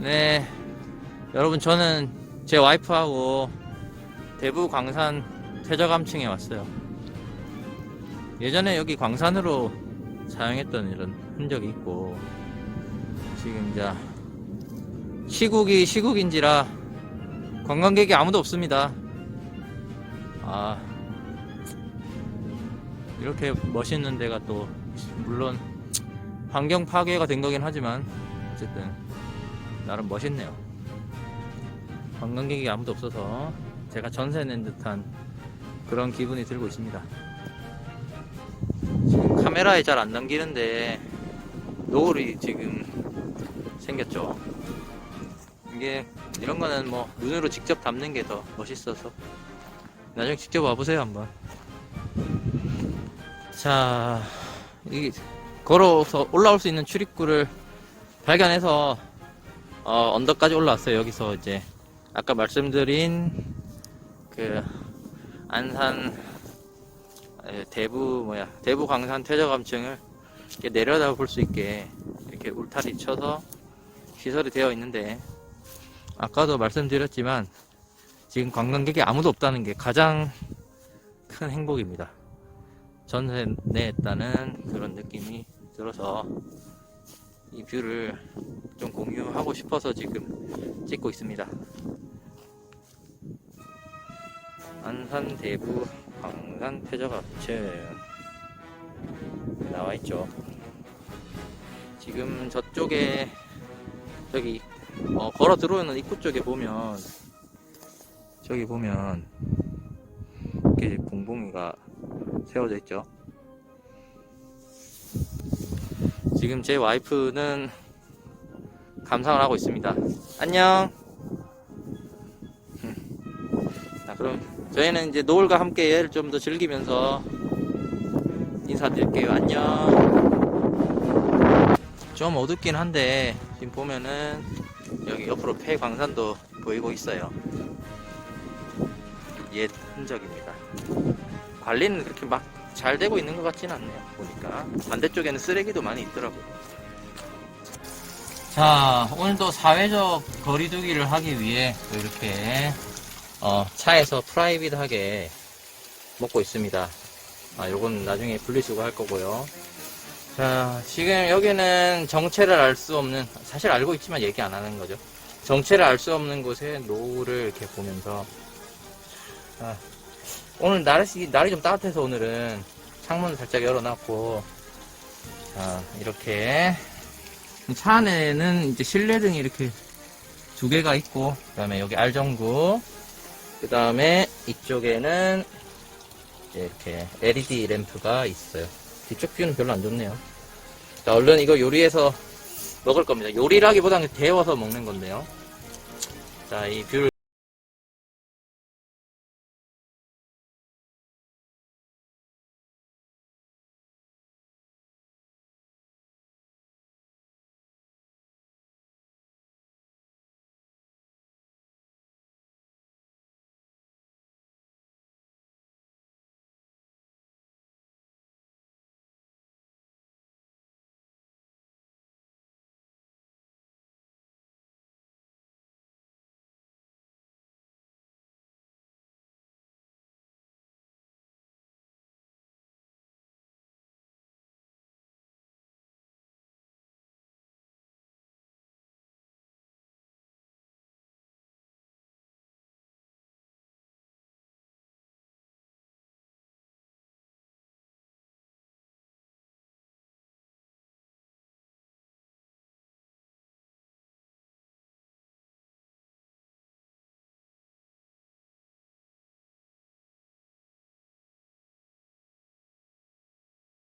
네, 여러분 저는 제 와이프하고 대부 광산 퇴저감층에 왔어요. 예전에 여기 광산으로 사용했던 이런 흔적이 있고 지금 이제 시국이 시국인지라 관광객이 아무도 없습니다. 아 이렇게 멋있는 데가 또 물론 환경 파괴가 된 거긴 하지만 어쨌든 나름 멋있네요. 관광객이 아무도 없어서 제가 전세 낸 듯한 그런 기분이 들고 있습니다. 지금 카메라에 잘안 남기는데 노을이 지금 생겼죠. 이게 이런 거는 뭐 눈으로 직접 담는 게 더 멋있어서 나중에 직접 와보세요 한번. 자, 이 걸어서 올라올 수 있는 출입구를 발견해서 어, 언덕까지 올라왔어요. 여기서 이제 아까 말씀드린 그 안산 에, 대부 뭐야 대부 광산 퇴저감층을 이렇게 내려다 볼 수 있게 이렇게 울타리 쳐서 시설이 되어 있는데 아까도 말씀드렸지만 지금 관광객이 아무도 없다는 게 가장 큰 행복입니다. 전세 내했다는 그런 느낌이 들어서 이 뷰를 좀 공유하고 싶어서 지금 찍고 있습니다. 안산 대부 광산 퇴저갑층 나와 있죠. 지금 저쪽에 저기 어, 걸어 들어오는 입구 쪽에 보면 저기 보면 이렇게 봉봉이가 세워져 있죠. 지금 제 와이프는 감상을 하고 있습니다. 안녕. 자, 그럼 저희는 이제 노을과 함께 얘를 좀 더 즐기면서 인사드릴게요. 안녕. 좀 어둡긴 한데 지금 보면은 여기 옆으로 폐광산도 보이고 있어요. 옛 흔적입니다. 관리는 그렇게 막 잘 되고 있는 것 같지는 않네요. 보니까 반대쪽에는 쓰레기도 많이 있더라고요. 자, 오늘도 사회적 거리두기를 하기 위해 또 이렇게 어, 차에서 프라이빗하게 먹고 있습니다. 아, 요건 나중에 분리수거 할 거고요. 자, 지금 여기는 정체를 알 수 없는, 사실 알고 있지만 얘기 안 하는 거죠. 정체를 알 수 없는 곳에 노을을 이렇게 보면서, 아, 오늘 날씨, 날이 좀 따뜻해서 오늘은 창문을 살짝 열어놨고, 자, 이렇게, 차 안에는 이제 실내등이 이렇게 두 개가 있고, 그 다음에 여기 알전구, 그 다음에 이쪽에는 이렇게 LED 램프가 있어요. 뒤쪽 뷰는 별로 안 좋네요. 자, 얼른 이거 요리해서 먹을 겁니다. 요리라기보다는 데워서 먹는 건데요. 자, 이 뷰를